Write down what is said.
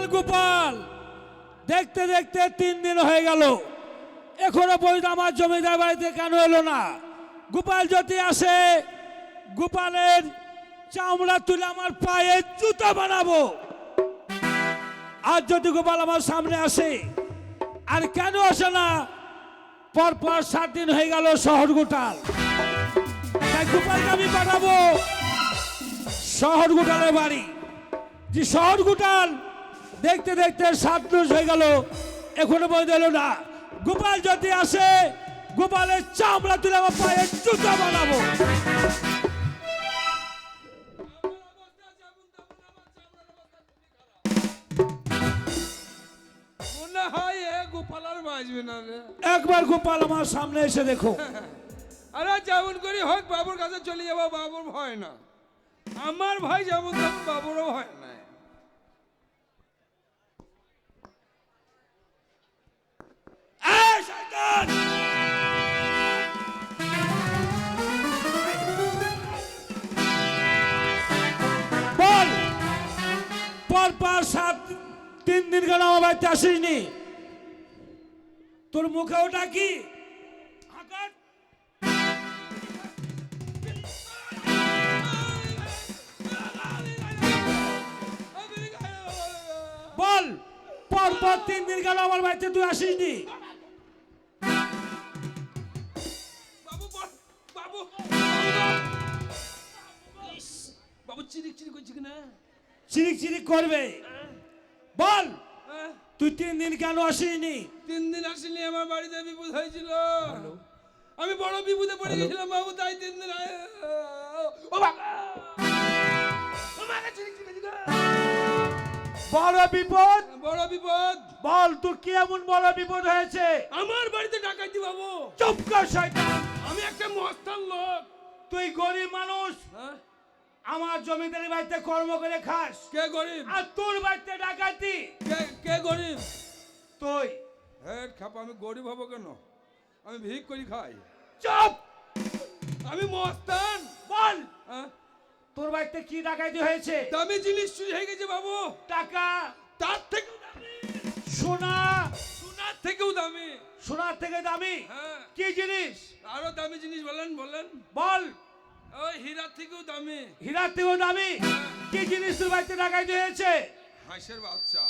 গোপাল গোপাল। দেখতে দেখতে তিন দিন হয়ে গেল। এখনও পর্যন্ত আমার জমিদার বাড়িতে কেন এলো না? গোপাল যদি আসে, গোপালের চামড়া তুলে আমার পায়ে জুতা বানাবো। আর যদি গোপাল আমার সামনে আসে, আর কেন আসে না? পর পর সাত দিন হয়ে গেল শহর গোটাল। তাই গোপালকে আমি পাঠাবো শহর গোটালের বাড়ি। যে শহর গোটাল দেখতে দেখতে সাত মাস হয়ে গেল। এখনও পর্যন্ত এলো না। গোপাল যদি আসে গোপালের চামড়া তুলে আমার পায়ে জুতা বানাবো। মনে হয় না একবার গোপাল আমার সামনে এসে দেখো। আরে যেমন করি হোক বাবুর কাছে চলে যাব বাবুর ভয় না। আমার ভাই যেমন তেমন বাবুরও ভয় নাই পর পর সাত তিন দিন কেন আমার বাড়িতে আসিসনি তোর মুখে ওটা কি বল পর পর তিন দিন কেন আমার বাড়িতে তুই আসিসনি বাবু চিরিক চিরিক করছি কিনা চিরিক চিরিক করবে। বল। হ্যাঁ? তুই তিন দিন কেন আসিনি? তিন দিন আসিনি আমার বাড়িতে বিপদ হয়েছিল। আমি বড় বিপদে পড়ে গেছিলাম বাবু তাই তিন দিন ও। বড় বিপদ? বড় বিপদ। বল তোর কি এমন বড় বিপদ হয়েছে? আমার বাড়িতে ডাকাইতি বাবু। চুপ কর শয়তান। আমি একটা মস্তান লোক। তুই গরিব মানুষ। হ্যাঁ? আমার জমিদারি বাড়িতে কর্ম করে খাস। কে গরিব? আর তোর বাড়িতে ডাকাতি। কে কে গরিব? তুই। হ্যাঁ খাপ আমি গরিব হব কেন? আমি ভিক করি খাই। চুপ! আমি মস্তান। বল! হ্যাঁ? তোর বাড়িতে কি ডাকাতি হয়েছে? দামি জিনিস চুরি হয়ে গেছে বাবু। টাকা। তার দামি। সোনা। সোনার থেকেও দামি। সোনার থেকে দামি? হ্যাঁ। কি জিনিস? আরও দামি জিনিস বলেন বলেন। বল। হীরার থেকেও দামি। হীরা থেকেও দামি। কি জিনিস তোর বাড়িতে লাগাইতে হয়েছে? হাঁসের বাচ্চা।